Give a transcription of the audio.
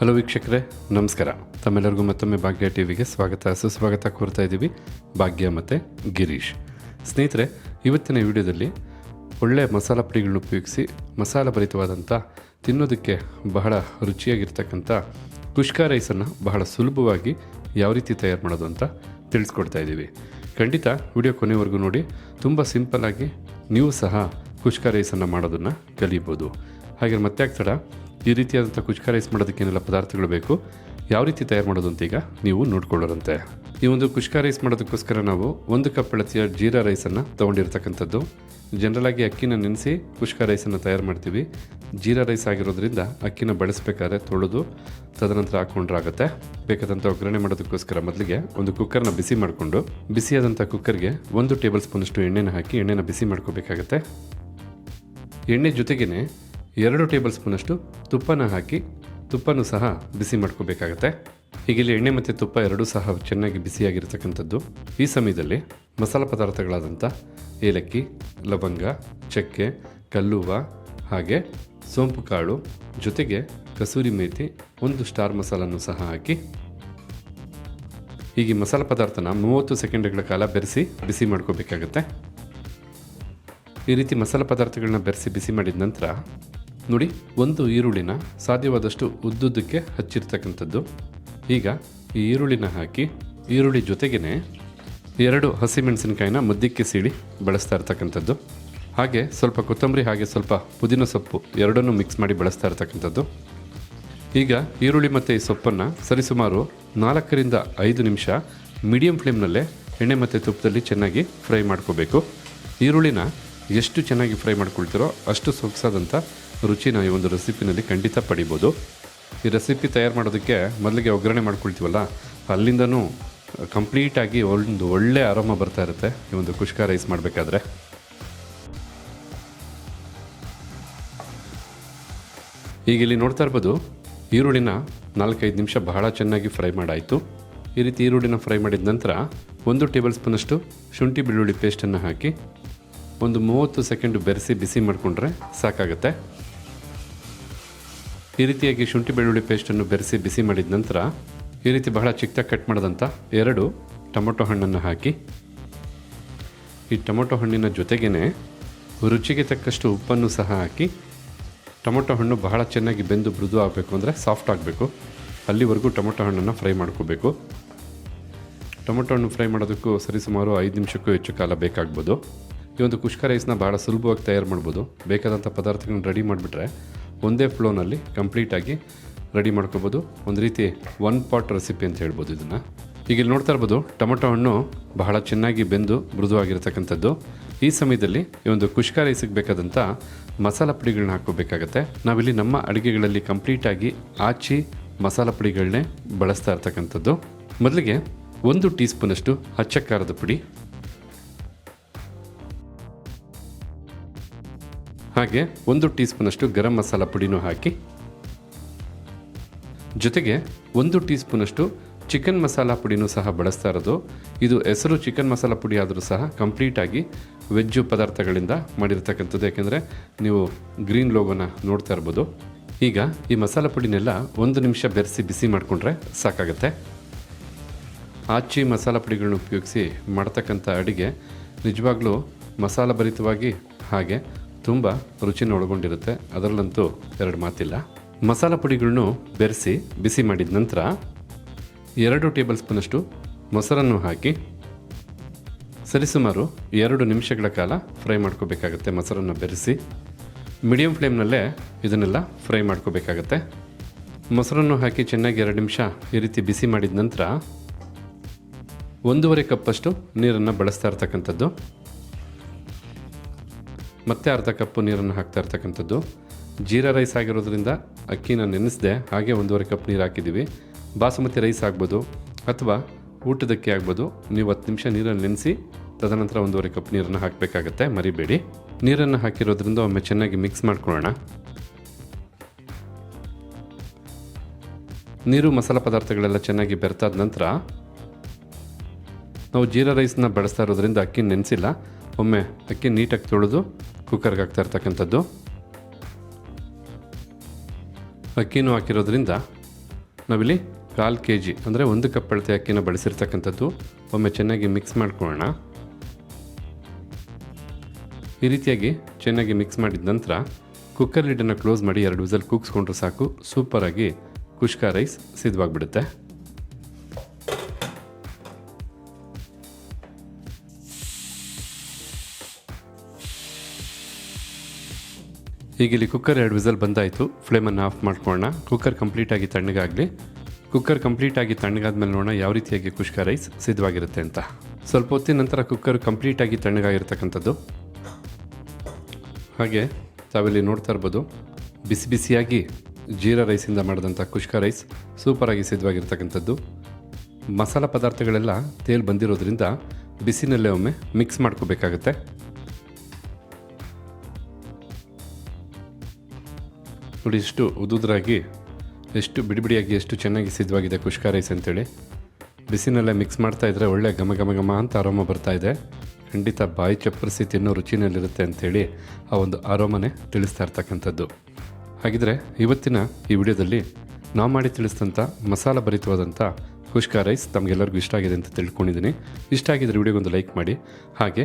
Hello ವೀಕ್ಷಕರೇ, ನಮಸ್ಕಾರ. ತಮ್ಮೆಲ್ಲರಿಗೂ ಮತ್ತೊಮ್ಮೆ ಭಾಗ್ಯ ಟಿವಿಗೆ ಸ್ವಾಗತ. ಸುಸ್ವಾಗತ ಕೋರ್ತಾ ಇದ್ದೀವಿ ಭಾಗ್ಯ ಮತ್ತು ಗಿರೀಶ್. ಸ್ನೇಹಿತರೆ, ಇವತ್ತಿನ ವಿಡಿಯೋದಲ್ಲಿ ಒಳ್ಳೆಯ ಮಸಾಲ ಪುಡಿಗಳನ್ನ ಉಪಯೋಗಿಸಿ ಮಸಾಲ ಭರಿತವಾದಂಥ ತಿನ್ನೋದಕ್ಕೆ ಬಹಳ ರುಚಿಯಾಗಿರ್ತಕ್ಕಂಥ ಕುಷ್ಕ ರೈಸನ್ನು ಬಹಳ ಸುಲಭವಾಗಿ ಯಾವ ರೀತಿ ತಯಾರು ಮಾಡೋದು ಅಂತ ತಿಳಿಸ್ಕೊಡ್ತಾ ಇದ್ದೀವಿ. ಖಂಡಿತ ವಿಡಿಯೋ ಕೊನೆವರೆಗೂ ನೋಡಿ. ತುಂಬ ಸಿಂಪಲ್ಲಾಗಿ ನೀವು ಸಹ ಕುಷ್ಕ ರೈಸನ್ನು ಮಾಡೋದನ್ನು ಕಲಿಬೋದು. ಹಾಗೆ ಮತ್ತೆ ಆಗ್ತಡ ಈ ರೀತಿಯಾದಂಥ ಕುಚ್ಕ ರೈಸ್ ಮಾಡೋದಕ್ಕೆ ಏನೆಲ್ಲ ಪದಾರ್ಥಗಳು ಬೇಕು. ಯಾವ ರೀತಿ ತಯಾರು ಮಾಡೋದು ಅಂತ ಈಗ ನೀವು ನೋಡ್ಕೊಳ್ಳೋರಂತೆ. ಈ ಒಂದು ಕುಷ್ಕ ರೈಸ್ ಮಾಡೋದಕ್ಕೋಸ್ಕರ ನಾವು ಒಂದು ಕಪ್ ಅಳತೆಯ ಜೀರಾ ರೈಸನ್ನು ತೊಗೊಂಡಿರ್ತಕ್ಕಂಥದ್ದು. ಜನರಲ್ ಆಗಿ ಅಕ್ಕಿನ ನೆನೆಸಿ ಕುಷ್ಕ ರೈಸನ್ನು ತಯಾರು ಮಾಡ್ತೀವಿ. ಜೀರಾ ರೈಸ್ ಆಗಿರೋದ್ರಿಂದ ಅಕ್ಕಿನ ಬಳಸಬೇಕಾದ್ರೆ ತೊಳೆದು ತದನಂತರ ಹಾಕ್ಕೊಂಡ್ರಾಗತ್ತೆ ಬೇಕಾದಂಥ ಒಗ್ಗರಣೆ ಮಾಡೋದಕ್ಕೋಸ್ಕರ ಮೊದಲಿಗೆ ಒಂದು ಕುಕ್ಕರ್ನ ಬಿಸಿ ಮಾಡಿಕೊಂಡು, ಬಿಸಿಯಾದಂಥ ಕುಕ್ಕರ್ಗೆ ಒಂದು ಟೇಬಲ್ ಸ್ಪೂನಷ್ಟು ಎಣ್ಣೆನ ಹಾಕಿ ಎಣ್ಣೆನ ಬಿಸಿ ಮಾಡ್ಕೋಬೇಕಾಗತ್ತೆ. ಎಣ್ಣೆ ಜೊತೆಗೇ ಎರಡು ಟೇಬಲ್ ಸ್ಪೂನಷ್ಟು ತುಪ್ಪನ ಹಾಕಿ ತುಪ್ಪನೂ ಸಹ ಬಿಸಿ ಮಾಡ್ಕೋಬೇಕಾಗತ್ತೆ. ಹೀಗಿಲ್ಲಿ ಎಣ್ಣೆ ಮತ್ತು ತುಪ್ಪ ಎರಡೂ ಸಹ ಚೆನ್ನಾಗಿ ಬಿಸಿಯಾಗಿರ್ತಕ್ಕಂಥದ್ದು. ಈ ಸಮಯದಲ್ಲಿ ಮಸಾಲ ಪದಾರ್ಥಗಳಾದಂಥ ಏಲಕ್ಕಿ, ಲವಂಗ, ಚಕ್ಕೆ, ಕಲ್ಲುವ ಹಾಗೆ ಸೋಂಪು ಕಾಳು ಜೊತೆಗೆ ಕಸೂರಿ ಮೇಥಿ ಒಂದು ಸ್ಟಾರ್ ಮಸಾಲನ್ನು ಸಹ ಹಾಕಿ ಹೀಗೆ ಮಸಾಲ ಪದಾರ್ಥನ ಮೂವತ್ತು ಸೆಕೆಂಡ್ಗಳ ಕಾಲ ಬೆರೆಸಿ ಬಿಸಿ ಮಾಡ್ಕೋಬೇಕಾಗತ್ತೆ. ಈ ರೀತಿ ಮಸಾಲೆ ಪದಾರ್ಥಗಳನ್ನ ಬೆರೆಸಿ ಬಿಸಿ ಮಾಡಿದ ನಂತರ ನೋಡಿ, ಒಂದು ಈರುಳ್ಳಿನ ಸಾಧ್ಯವಾದಷ್ಟು ಉದ್ದುದ್ದಕ್ಕೆ ಹಚ್ಚಿರ್ತಕ್ಕಂಥದ್ದು. ಈಗ ಈ ಈರುಳ್ಳಿನ ಹಾಕಿ ಈರುಳ್ಳಿ ಜೊತೆಗೇ ಎರಡು ಹಸಿಮೆಣಸಿನಕಾಯಿನ ಮುದ್ದಕ್ಕೆ ಸೀಳಿ ಬಳಸ್ತಾ ಇರ್ತಕ್ಕಂಥದ್ದು. ಹಾಗೆ ಸ್ವಲ್ಪ ಕೊತ್ತಂಬರಿ ಹಾಗೆ ಸ್ವಲ್ಪ ಪುದೀನ ಸೊಪ್ಪು ಎರಡನ್ನೂ ಮಿಕ್ಸ್ ಮಾಡಿ ಬಳಸ್ತಾ ಇರ್ತಕ್ಕಂಥದ್ದು. ಈಗ ಈರುಳ್ಳಿ ಮತ್ತು ಈ ಸೊಪ್ಪನ್ನು ಸರಿಸುಮಾರು ನಾಲ್ಕರಿಂದ ಐದು ನಿಮಿಷ ಮೀಡಿಯಂ ಫ್ಲೇಮ್ನಲ್ಲೇ ಎಣ್ಣೆ ಮತ್ತು ತುಪ್ಪದಲ್ಲಿ ಚೆನ್ನಾಗಿ ಫ್ರೈ ಮಾಡ್ಕೋಬೇಕು. ಈರುಳ್ಳಿನ ಎಷ್ಟು ಚೆನ್ನಾಗಿ ಫ್ರೈ ಮಾಡ್ಕೊಳ್ತೀರೋ ಅಷ್ಟು ಸೊಗಸಾದಂಥ ರುಚಿನ ಈ ಒಂದು ರೆಸಿಪಿನಲ್ಲಿ ಖಂಡಿತ ಪಡಿಬೋದು. ಈ ರೆಸಿಪಿ ತಯಾರು ಮಾಡೋದಕ್ಕೆ ಮೊದಲಿಗೆ ಒಗ್ಗರಣೆ ಮಾಡ್ಕೊಳ್ತೀವಲ್ಲ, ಅಲ್ಲಿಂದನೂ ಕಂಪ್ಲೀಟಾಗಿ ಒಂದು ಒಳ್ಳೆ ಆರಾಮ ಬರ್ತಾ ಇರುತ್ತೆ ಈ ಒಂದು ಕುಷ್ಕ ರೈಸ್ ಮಾಡಬೇಕಾದ್ರೆ. ಈಗ ಇಲ್ಲಿ ನೋಡ್ತಾ ಇರ್ಬೋದು, ಈರುಳ್ಳಿನ ನಾಲ್ಕೈದು ನಿಮಿಷ ಬಹಳ ಚೆನ್ನಾಗಿ ಫ್ರೈ ಮಾಡಾಯಿತು. ಈ ರೀತಿ ಈರುಳ್ಳಿನ ಫ್ರೈ ಮಾಡಿದ ನಂತರ ಒಂದು ಟೇಬಲ್ ಸ್ಪೂನಷ್ಟು ಶುಂಠಿ ಬೆಳ್ಳುಳ್ಳಿ ಪೇಸ್ಟನ್ನು ಹಾಕಿ ಒಂದು ಮೂವತ್ತು ಸೆಕೆಂಡ್ ಬೆರೆಸಿ ಬಿಸಿ ಮಾಡಿಕೊಂಡ್ರೆ ಸಾಕಾಗುತ್ತೆ. ಈ ರೀತಿಯಾಗಿ ಶುಂಠಿ ಬೆಳ್ಳುಳ್ಳಿ ಪೇಸ್ಟನ್ನು ಬೆರೆಸಿ ಬಿಸಿ ಮಾಡಿದ ನಂತರ ಈ ರೀತಿ ಬಹಳ ಚಿಕ್ಕದಾಗಿ ಕಟ್ ಮಾಡಿದಂಥ ಎರಡು ಟೊಮೊಟೊ ಹಣ್ಣನ್ನು ಹಾಕಿ. ಈ ಟೊಮೊಟೊ ಹಣ್ಣಿನ ಜೊತೆಗೇ ರುಚಿಗೆ ತಕ್ಕಷ್ಟು ಉಪ್ಪನ್ನು ಸಹ ಹಾಕಿ. ಟೊಮೊಟೊ ಹಣ್ಣು ಬಹಳ ಚೆನ್ನಾಗಿ ಬೆಂದು ಮೃದು ಆಗಬೇಕು ಅಂದರೆ ಸಾಫ್ಟ್ ಆಗಬೇಕು. ಅಲ್ಲಿವರೆಗೂ ಟೊಮೊಟೊ ಹಣ್ಣನ್ನು ಫ್ರೈ ಮಾಡ್ಕೋಬೇಕು. ಟೊಮೊಟೊ ಹಣ್ಣು ಫ್ರೈ ಮಾಡೋದಕ್ಕೂ ಸರಿಸುಮಾರು ಐದು ನಿಮಿಷಕ್ಕೂ ಹೆಚ್ಚು ಕಾಲ ಬೇಕಾಗ್ಬೋದು. ಈ ಒಂದು ಕುಷ್ಕ ರೈಸ್ನ ಭಾಳ ಸುಲಭವಾಗಿ ತಯಾರು ಮಾಡ್ಬೋದು. ಬೇಕಾದಂಥ ಪದಾರ್ಥಗಳನ್ನ ರೆಡಿ ಮಾಡಿಬಿಟ್ರೆ ಒಂದೇ ಫ್ಲೋನಲ್ಲಿ ಕಂಪ್ಲೀಟಾಗಿ ರೆಡಿ ಮಾಡ್ಕೋಬೋದು. ಒಂದು ರೀತಿ ಒನ್ ಪಾಟ್ ರೆಸಿಪಿ ಅಂತ ಹೇಳ್ಬೋದು ಇದನ್ನು. ಈಗ ಇಲ್ಲಿ ನೋಡ್ತಾ ಇರ್ಬೋದು, ಟೊಮೊಟೊ ಹಣ್ಣು ಬಹಳ ಚೆನ್ನಾಗಿ ಬೆಂದು ಮೃದುವಾಗಿರ್ತಕ್ಕಂಥದ್ದು. ಈ ಸಮಯದಲ್ಲಿ ಈ ಒಂದು ಕುಷ್ಕ ರೈಸಿಗೆ ಬೇಕಾದಂಥ ಮಸಾಲ ಪುಡಿಗಳನ್ನ ಹಾಕೋಬೇಕಾಗತ್ತೆ ನಾವಿಲ್ಲಿ ನಮ್ಮ ಅಡುಗೆಗಳಲ್ಲಿ ಕಂಪ್ಲೀಟಾಗಿ ಆಚಿ ಮಸಾಲ ಪುಡಿಗಳನ್ನೇ ಬಳಸ್ತಾ ಇರ್ತಕ್ಕಂಥದ್ದು. ಮೊದಲಿಗೆ ಒಂದು ಟೀ ಸ್ಪೂನಷ್ಟು ಹಚ್ಚಕ್ಕಾರದ ಪುಡಿ ಹಾಗೆ ಒಂದು ಟೀ ಸ್ಪೂನಷ್ಟು ಗರಂ ಮಸಾಲ ಪುಡಿನೂ ಹಾಕಿ. ಜೊತೆಗೆ ಒಂದು ಟೀ ಸ್ಪೂನಷ್ಟು ಚಿಕನ್ ಮಸಾಲ ಪುಡಿನೂ ಸಹ ಬಳಸ್ತಾ ಇರೋದು. ಇದು ಹೆಸರು ಚಿಕನ್ ಮಸಾಲ ಪುಡಿ ಆದರೂ ಸಹ ಕಂಪ್ಲೀಟಾಗಿ ವೆಜ್ಜು ಪದಾರ್ಥಗಳಿಂದ ಮಾಡಿರ್ತಕ್ಕಂಥದ್ದು. ಯಾಕೆಂದರೆ ನೀವು ಗ್ರೀನ್ ಲೋಗೋನ ನೋಡ್ತಾ ಇರ್ಬೋದು. ಈಗ ಈ ಮಸಾಲ ಪುಡಿನೆಲ್ಲ ಒಂದು ನಿಮಿಷ ಬೆರೆಸಿ ಬಿಸಿ ಮಾಡಿಕೊಂಡ್ರೆ ಸಾಕಾಗುತ್ತೆ. ಆಚಿ ಮಸಾಲ ಪುಡಿಗಳನ್ನ ಉಪಯೋಗಿಸಿ ಮಾಡ್ತಕ್ಕಂಥ ಅಡುಗೆ ನಿಜವಾಗ್ಲೂ ಮಸಾಲ ಭರಿತವಾಗಿ ಹಾಗೆ ತುಂಬ ರುಚಿನ ಒಳಗೊಂಡಿರುತ್ತೆ. ಅದರಲ್ಲಂತೂ ಎರಡು ಮಾತಿಲ್ಲ. ಮಸಾಲ ಪುಡಿಗಳನ್ನು ಬೆರೆಸಿ, ಬಿಸಿ ಮಾಡಿದ ನಂತರ ಎರಡು ಟೇಬಲ್ ಸ್ಪೂನಷ್ಟು ಮೊಸರನ್ನು ಹಾಕಿ ಸರಿಸುಮಾರು ಎರಡು ನಿಮಿಷಗಳ ಕಾಲ ಫ್ರೈ ಮಾಡ್ಕೋಬೇಕಾಗತ್ತೆ ಮೊಸರನ್ನು ಬೆರೆಸಿ. ಮೀಡಿಯಂ ಫ್ಲೇಮ್ನಲ್ಲೇ ಇದನ್ನೆಲ್ಲ ಫ್ರೈ ಮಾಡ್ಕೋಬೇಕಾಗತ್ತೆ. ಮೊಸರನ್ನು ಹಾಕಿ ಚೆನ್ನಾಗಿ ಎರಡು ನಿಮಿಷ ಈ ರೀತಿ ಬಿಸಿ ಮಾಡಿದ ನಂತರ ಒಂದೂವರೆ ಕಪ್ಪಷ್ಟು ನೀರನ್ನು ಬಳಸ್ತಾ ಇರ್ತಕ್ಕಂಥದ್ದು. ಮತ್ತೆ ಅರ್ಧ ಕಪ್ಪು ನೀರನ್ನು ಹಾಕ್ತಾ ಇರ್ತಕ್ಕಂಥದ್ದು. ಜೀರಾ ರೈಸ್ ಆಗಿರೋದ್ರಿಂದ ಅಕ್ಕಿನ ನೆನೆಸಿದೆ ಹಾಗೆ ಒಂದೂವರೆ ಕಪ್ ನೀರು ಹಾಕಿದ್ದೀವಿ. ಬಾಸುಮತಿ ರೈಸ್ ಆಗ್ಬೋದು ಅಥವಾ ಊಟದಕ್ಕೆ ಆಗ್ಬೋದು. ನೀವು ಹತ್ತು ನಿಮಿಷ ನೀರನ್ನು ನೆನೆಸಿ ತದನಂತರ ಒಂದೂವರೆ ಕಪ್ ನೀರನ್ನು ಹಾಕಬೇಕಾಗತ್ತೆ, ಮರಿಬೇಡಿ. ನೀರನ್ನು ಹಾಕಿರೋದ್ರಿಂದ ಒಮ್ಮೆ ಚೆನ್ನಾಗಿ ಮಿಕ್ಸ್ ಮಾಡ್ಕೊಳ್ಳೋಣ. ನೀರು ಮಸಾಲೆ ಪದಾರ್ಥಗಳೆಲ್ಲ ಚೆನ್ನಾಗಿ ಬೆರೆತಾದ ನಂತರ ನಾವು ಜೀರಾ ರೈಸ್ನ ಬಳಸ್ತಾ ಇರೋದ್ರಿಂದ ಅಕ್ಕಿ ನೆನೆಸಿಲ್ಲ. ಒಮ್ಮೆ ಅಕ್ಕಿ ನೀಟಾಗಿ ತೊಳೆದು ಕುಕ್ಕರ್ಗೆ ಹಾಕ್ತಾ ಇರ್ತಕ್ಕಂಥದ್ದು. ಅಕ್ಕಿನೂ ಹಾಕಿರೋದ್ರಿಂದ ನಾವಿಲ್ಲಿ ಕಾಲು ಕೆ ಜಿ ಅಂದರೆ ಒಂದು ಕಪ್ ಅಳತೆ ಅಕ್ಕಿನ ಬಳಸಿರ್ತಕ್ಕಂಥದ್ದು. ಒಮ್ಮೆ ಚೆನ್ನಾಗಿ ಮಿಕ್ಸ್ ಮಾಡ್ಕೊಳ್ಳೋಣ. ಈ ರೀತಿಯಾಗಿ ಚೆನ್ನಾಗಿ ಮಿಕ್ಸ್ ಮಾಡಿದ ನಂತರ ಕುಕ್ಕರ್ ಲಿಡನ್ನು ಕ್ಲೋಸ್ ಮಾಡಿ ಎರಡು ವಿಸಲ್ ಕೂಗಿಸ್ಕೊಂಡ್ರೆ ಸಾಕು. ಸೂಪರಾಗಿ ಕುಷ್ಕ ರೈಸ್ ಸಿದ್ಧವಾಗಿಬಿಡುತ್ತೆ ಈಗ ಇಲ್ಲಿ ಕುಕ್ಕರ್ ಎರಡು ವಿಸಲ್ ಬಂದಾಯಿತು. ಫ್ಲೇಮನ್ನು ಆಫ್ ಮಾಡ್ಕೊಳ್ಳೋಣ. ಕುಕ್ಕರ್ ಕಂಪ್ಲೀಟಾಗಿ ತಣ್ಣಗಾಗಲಿ. ಕುಕ್ಕರ್ ಕಂಪ್ಲೀಟಾಗಿ ತಣ್ಣಗಾದ್ಮೇಲೆ ನೋಡೋಣ ಯಾವ ರೀತಿಯಾಗಿ ಕುಷ್ಕ ರೈಸ್ ಸಿದ್ಧವಾಗಿರುತ್ತೆ ಅಂತ. ಸ್ವಲ್ಪ ಹೊತ್ತಿನ ನಂತರ ಕುಕ್ಕರ್ ಕಂಪ್ಲೀಟಾಗಿ ತಣ್ಣಗಾಗಿರ್ತಕ್ಕಂಥದ್ದು. ಹಾಗೆ ತಾವಿಲ್ಲಿ ನೋಡ್ತಾ ಇರ್ಬೋದು. ಬಿಸಿ ಬಿಸಿಯಾಗಿ ಜೀರಾ ರೈಸಿಂದ ಮಾಡಿದಂಥ ಕುಷ್ಕ ರೈಸ್ ಸೂಪರಾಗಿ ಸಿದ್ಧವಾಗಿರ್ತಕ್ಕಂಥದ್ದು. ಮಸಾಲ ಪದಾರ್ಥಗಳೆಲ್ಲ ತೇಲ್ ಬಂದಿರೋದ್ರಿಂದ ಬಿಸಿನಲ್ಲೇ ಒಮ್ಮೆ ಮಿಕ್ಸ್ ಮಾಡ್ಕೋಬೇಕಾಗತ್ತೆ. ನೋಡಿ ಎಷ್ಟು ಉದುದ್ರಾಗಿ, ಎಷ್ಟು ಬಿಡಿಬಿಡಿಯಾಗಿ, ಎಷ್ಟು ಚೆನ್ನಾಗಿ ಸಿದ್ಧವಾಗಿದೆ ಕುಷ್ಕ ರೈಸ್ ಅಂತೇಳಿ, ಬಿಸಿನಲ್ಲೇ ಮಿಕ್ಸ್ ಮಾಡ್ತಾ ಇದ್ದರೆ ಒಳ್ಳೆ ಘಮ ಘಮ ಘಮ ಅಂತ ಆರೋಮ ಬರ್ತಾ ಇದೆ. ಖಂಡಿತ ಬಾಯಿ ಚಪ್ಪರಿಸಿ ತಿನ್ನೋ ರುಚಿನಲ್ಲಿರುತ್ತೆ ಅಂಥೇಳಿ ಆ ಒಂದು ಆರೋಮನೇ ತಿಳಿಸ್ತಾ ಇರ್ತಕ್ಕಂಥದ್ದು. ಹಾಗಿದ್ರೆ ಇವತ್ತಿನ ಈ ವಿಡಿಯೋದಲ್ಲಿ ನಾವು ಮಾಡಿ ತಿಳಿಸಿದಂಥ ಮಸಾಲ ಭರಿತವಾದಂಥ ಕುಷ್ಕ ರೈಸ್ ತಮಗೆಲ್ಲರಿಗೂ ಇಷ್ಟ ಆಗಿದೆ ಅಂತ ತಿಳ್ಕೊಂಡಿದ್ದೀನಿ. ಇಷ್ಟ ಆಗಿದ್ರೆ ವಿಡಿಯೋಗೊಂದು ಲೈಕ್ ಮಾಡಿ. ಹಾಗೆ